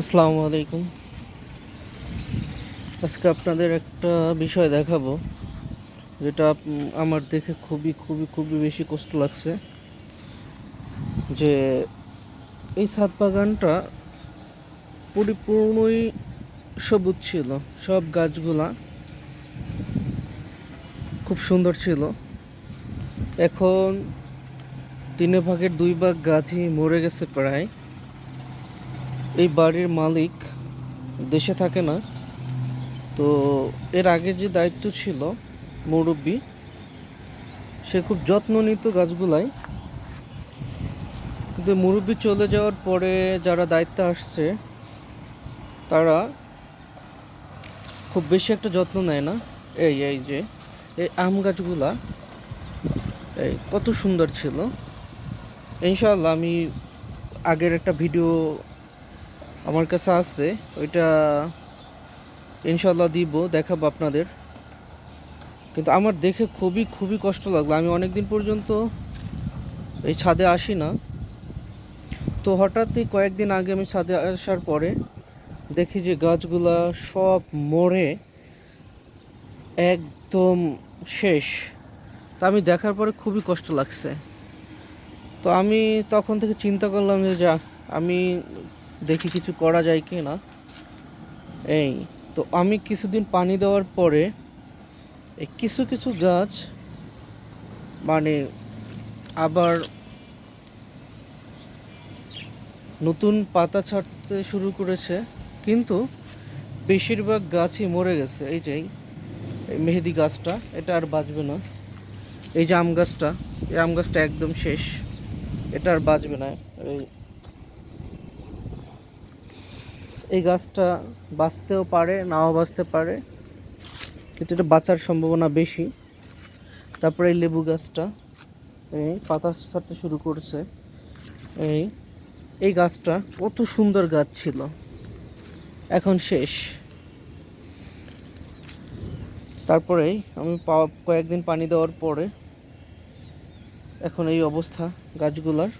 আসসালামু আলাইকুম। আজকে আপনাদের একটা বিষয় দেখাবো, যেটা আমার দেখে খুবই খুবই খুবই বেশি কষ্ট লাগছে। যে এই ছাদ বাগানটা পরিপূর্ণই সবুজ ছিল, সব গাছগুলা খুব সুন্দর ছিল। এখন তিনে ভাগের দুই ভাগ গাছই মরে গেছে প্রায়। এই বাড়ির মালিক দেশে থাকে না। তো এর আগে যে দায়িত্ব ছিল মুরব্বী, সে খুব যত্ন নিত গাছগুলাই। কিন্তু মুরব্বী চলে যাওয়ার পরে যারা দায়িত্বে আসছে, তারা খুব বেশি একটা যত্ন নেয় না। এই এই যে, এই আম গাছগুলা, এই কত সুন্দর ছিল। ইনশাআল্লাহ আমি আগের একটা ভিডিও আমার কাছে আছে, ওইটা ইনশাল্লাহ দিব, দেখাবো আপনাদের। কিন্তু আমার দেখে খুবই খুবই কষ্ট লাগল। আমি অনেক দিন পর্যন্ত এই ছাদে আসি না। তো হঠাৎই কয়েকদিন আগে আমি ছাদে আসার পরে দেখি যে গাছগুলা সব মরে একদম শেষ। তা আমি দেখার পরে খুবই কষ্ট লাগছে। তো আমি তখন থেকে চিন্তা করলাম যে যা, আমি দেখি কিছু করা যায় কি না এই, তো আমি কিছুদিন পানি দেওয়ার পরে এই কিছু কিছু গাছ মানে আবার নতুন পাতা ছাড়তে শুরু করেছে, কিন্তু বেশিরভাগ গাছই মরে গেছে। এই যে মেহেদি গাছটা, এটা আর বাঁচবে না। এই যে আম গাছটা, এই আম গাছটা একদম শেষ, এটা আর বাঁচবে না। এই এই গাছটা বাঁচতেও পারে, নাও বাঁচতে পারে। কিন্তু এটা বাঁচার সম্ভাবনা বেশি। তারপরে এই লেবু গাছটা, এই পাতা ছাড়তে শুরু করছে। এই এই গাছটা কত সুন্দর গাছ ছিল। এখন শেষ। তারপরেই আমি কয়েকদিন পানি দেওয়ার পরে এখন এই অবস্থা গাছগুলার।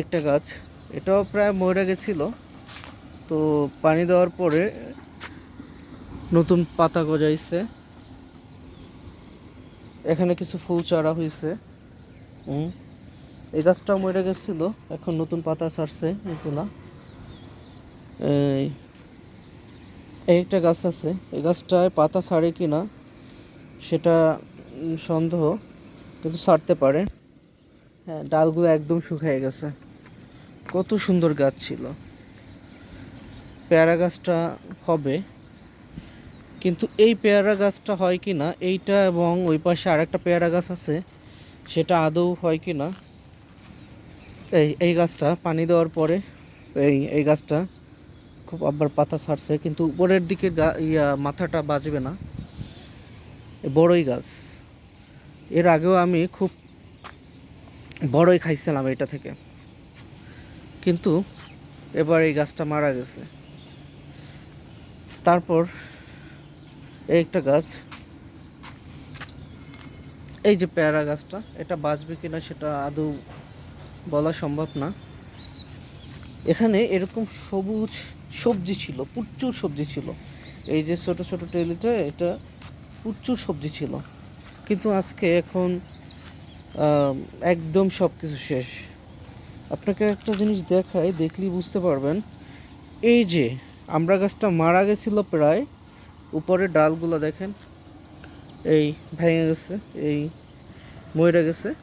একটা গাছ। এটাও প্রায় মরে গেছিল। তো পানি দেওয়ার পরে নতুন পাতা গজাইছে। এখানে কিছু ফুল চারা হয়েছে হুম। এই গাছটাও মরে গেছিল, এখন নতুন পাতা ছাড়ছে এগুলা। এই এই একটা গাছ আছে। এই গাছটায় পাতা ছাড়ে কি না সেটা সন্দেহ, কিন্তু ছাড়তে পারে। হ্যাঁ ডালগুলো একদম শুকিয়ে গেছে। কত সুন্দর গাছ ছিল। পেয়ারা গাছটা হবে। কিন্তু এই পেয়ারা গাছটা হয় কি না, এইটা এবং ওই পাশে আরেকটা পেয়ারা গাছ আছে, সেটা আদৌ হয় কি না, এই এই গাছটা পানি দেওয়ার পরে এই এই গাছটা খুব আবার পাতা ছাড়ছে, কিন্তু উপরের দিকে ইয়া, মাথাটা বাজবে না। বড়ই গাছ। এর আগেও আমি খুব বড়ই খাইছিলাম এটা থেকে। কিন্তু এবার এই গাছটা মারা গেছে। তারপর এই একটা গাছ, এই যে পেয়ারা গাছটা, এটা বাঁচবে কিনা সেটা আদৌ বলা সম্ভব না। এখানে এরকম সবুজ সবজি ছিল, প্রচুর সবজি ছিল। এই যে ছোট ছোট টেলিতে এটা প্রচুর সবজি ছিল। কিন্তু আজকে এখন একদম সব কিছু শেষ। আপনাকে একটা জিনিস দেখাই, দেখলেই বুঝতে পারবেন। এই যে, আমরা গাছটা মারা গেছিল প্রায়, উপরে ডালগুলো দেখেন, এই ভেঙে গেছে, এই মরে গেছে।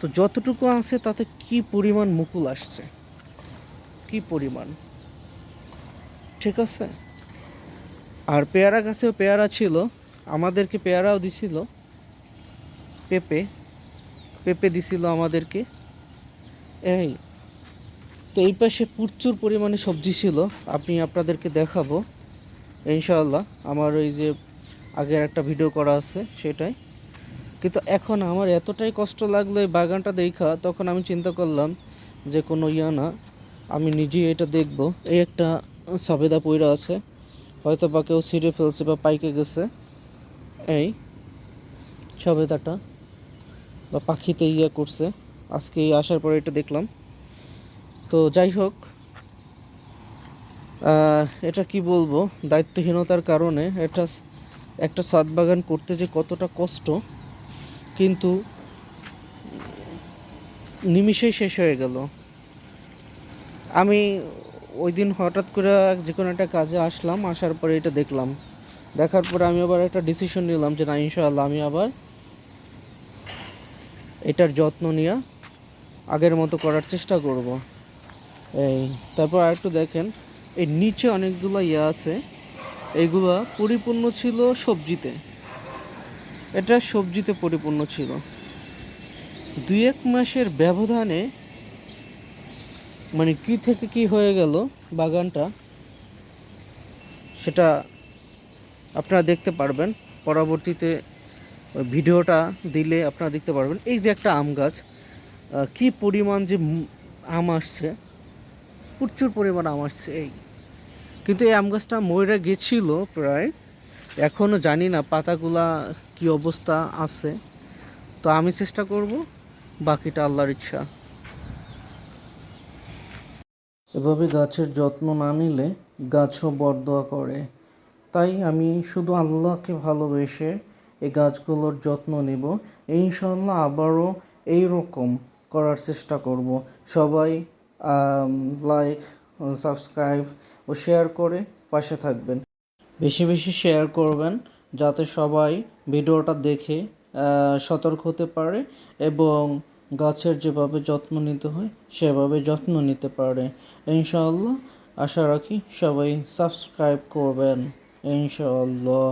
তো যতটুকু আছে তাতে কি পরিমাণ মুকুল আসছে? কি পরিমাণ? ঠিক আছে? আর পেয়ারা গাছেও পেয়ারা ছিল, আমাদেরকে পেয়ারাও দিছিল, পেঁপে পেঁপে দিছিল আমাদেরকে। এই, তো এই পাশে প্রচুর পরিমাণে সবজি ছিল। আপনি আপনাদেরকে দেখাবো, ইনশাআল্লাহ। আমার ওই যে আগের একটা ভিডিও করা আছে, সেটাই। কিন্তু এখন আমার এতটাই কষ্ট লাগল এই বাগানটা দেখা, তখন আমি চিন্তা করলাম যে কোনো ইয়া না, আমি নিজেই এটা দেখব। এই একটা সবেদা পইরা আছে, হয়তো বা কেউ ছিঁড়ে ফেলছে বা পাইকে গেছে। এই সবেদাটা বা পাখিতে ইয়া করছে। আজকে আসার পরে এটা দেখলাম। তো যাই হোক এটা কি বলব? দায়িত্বহীনতার কারণে এটা একটা সাত বাগান করতে যে কতটা কষ্ট, কিন্তু নিমিষেই শেষ হয়ে গেল। আমি ওই দিন হঠাৎ করে যে কোনো একটা কাজে আসলাম, আসার পরে এটা দেখলাম। দেখার পরে আমি আবার একটা ডিসিশন নিলাম যে না, ইনশাআল্লাহ আমি আবার এটার যত্ন নিয়ে আগের মতো করার চেষ্টা করব। এই, তারপর আরেকটু দেখেন, এই নিচে অনেকগুলো ইয়ে আছে। এইগুলো পরিপূর্ণ ছিল সবজিতে। এটা সবজিতে পরিপূর্ণ ছিল। দুই এক মাসের ব্যবধানে মানে কি থেকে কি হয়ে গেল বাগানটা, সেটা আপনারা দেখতে পারবেন। পরবর্তীতে ভিডিওটা দিলে আপনারা দেখতে পারবেন। এই যে একটা আম গাছ কি পরিমাণ যে আম আসছে? প্রচুর পরিমাণ আম আসছে, এই। কিন্তু এই আম গাছটা মরে গেছিল প্রায়। এখনও জানি না পাতাগুলা কি অবস্থা আছে। তো আমি চেষ্টা করব, বাকিটা আল্লাহর ইচ্ছা। এভাবে গাছের যত্ন না নিলে গাছও বরদোয়া করে। তাই আমি শুধু আল্লাহকে ভালোবেসে এই গাছগুলোর যত্ন নেব। ইনশাল্লাহ আবারও এই রকম করার চেষ্টা করব। সবাই লাইক সাবস্ক্রাইব ও শেয়ার করে পাশে থাকবেন। বেশি বেশি শেয়ার করবেন যাতে সবাই ভিডিওটা দেখে সতর্ক হতে পারে এবং গাছের যেভাবে যত্ন নিতে হয়, সেভাবে যত্ন নিতে পারে। ইনশাআল্লাহ, আশা রাখি সবাই সাবস্ক্রাইব করবেন। ইনশাআল্লাহ।